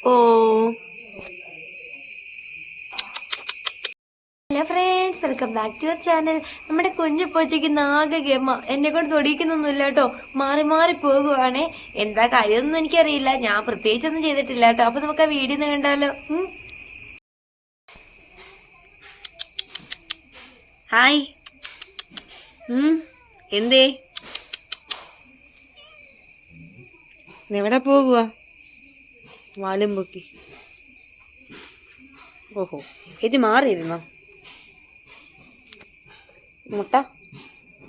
Oh. Hello friends welcome back to your channel നമ്മുടെ കുഞ്ഞു പൂച്ചയ്ക്ക് നാഗ ഗമ. എന്നെ കൊണ്ട് തൊടിയിക്കുന്നൊന്നുമില്ല കേട്ടോ. മാറി മാറി പോകുവാണേ. എന്താ കാര്യമൊന്നും എനിക്കറിയില്ല. ഞാൻ പ്രത്യേകിച്ചൊന്നും ചെയ്തിട്ടില്ല കേട്ടോ. അപ്പൊ നമുക്ക് ആ വീഡിയോ ഒന്ന് കണ്ടാലോ? ഹായ് എന്തേ? എവിടെ പോകുക വാലും പൊക്കി ഓഹോ ഇത് മാറിയിരുന്നോ? മുട്ട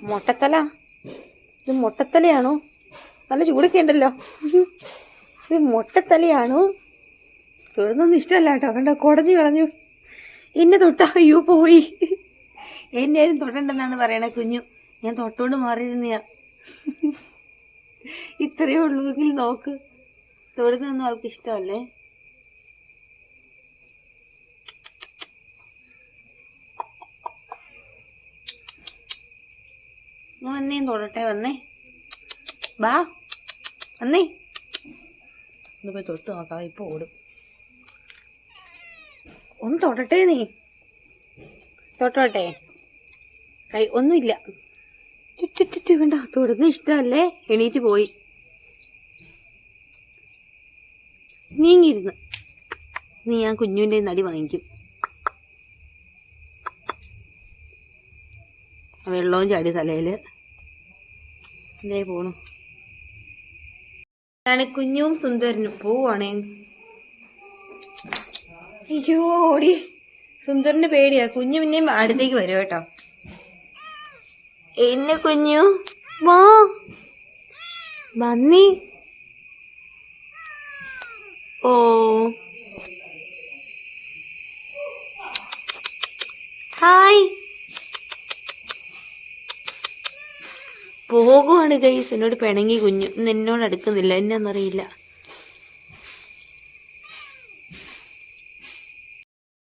മുട്ടത്തല? ഇത് മുട്ടത്തലയാണോ? നല്ല ചൂടൊക്കെ ഉണ്ടല്ലോ ഇത് മുട്ടത്തലയാണോ? തൊഴുന്നൊന്നും ഇഷ്ടമല്ല കേട്ടോ കണ്ടോ കുടഞ്ഞു കളഞ്ഞു. എന്നെ തൊട്ട അയ്യോ പോയി. എന്നേലും തൊടണ്ടെന്നാണ് പറയണേ കുഞ്ഞു. ഞാൻ തൊട്ടോണ്ട് മാറിയിരുന്നയാ. ഇത്രയേ ഉള്ളൂ എങ്കിൽ നോക്ക്. തൊടുന്നൊന്നും അവൾക്ക് ഇഷ്ടമല്ലേ? വന്നേ തൊടട്ടെ വന്നേ. ബാ വന്നേ. ഒന്ന് പോയി തൊട്ട് നോക്കാം ഇപ്പൊ ഓടും. ഒന്ന് തൊടട്ടെ നീ. തൊട്ടോട്ടെ. കൈ ഒന്നുമില്ല. ചുറ്റു ചുറ്റു കണ്ട തൊടുന്ന ഇഷ്ടമല്ലേ? എണീറ്റ് പോയി. നീങ്ങിരുന്ന് നീ ഞാൻ കുഞ്ഞുവിന്റെ നടി വാങ്ങിക്കും. വെള്ളവും ചാടി തലയിൽ. ഇതേ പോണു. ഇതാണ് കുഞ്ഞും സുന്ദരനും. പോവാണേ അയ്യോ ഓടി. സുന്ദരന് പേടിയാ. കുഞ്ഞു പിന്നെയും അടുത്തേക്ക് വരും കേട്ടോ. എന്നെ കുഞ്ഞു. വാ. വന്നേ. ഓ. ഹായ്. പോകുവാണ് ഗൈസ്. എന്നോട് പിണങ്ങി കുഞ്ഞു. ഇന്ന് എന്നോട് അടുക്കുന്നില്ല. എന്നാന്നറിയില്ല.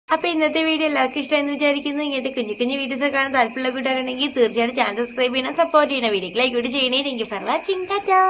അപ്പൊ ഇന്നത്തെ വീഡിയോ എല്ലാവർക്കും ഇഷ്ടമെന്ന് വിചാരിക്കുന്നു. ഇങ്ങനത്തെ കുഞ്ഞു കുഞ്ഞു വീഡിയോസ് കാണാൻ താല്പര്യമുള്ള കൂട്ടുകാരുണ്ടെങ്കിൽ തീർച്ചയായിട്ടും ചാനൽ സബ്സ്ക്രൈബ് ചെയ്യണം സപ്പോർട്ട് ചെയ്യണം. വീഡിയോ ലൈക്ക് കൂടി ചെയ്യണേ. Thank you for watching tata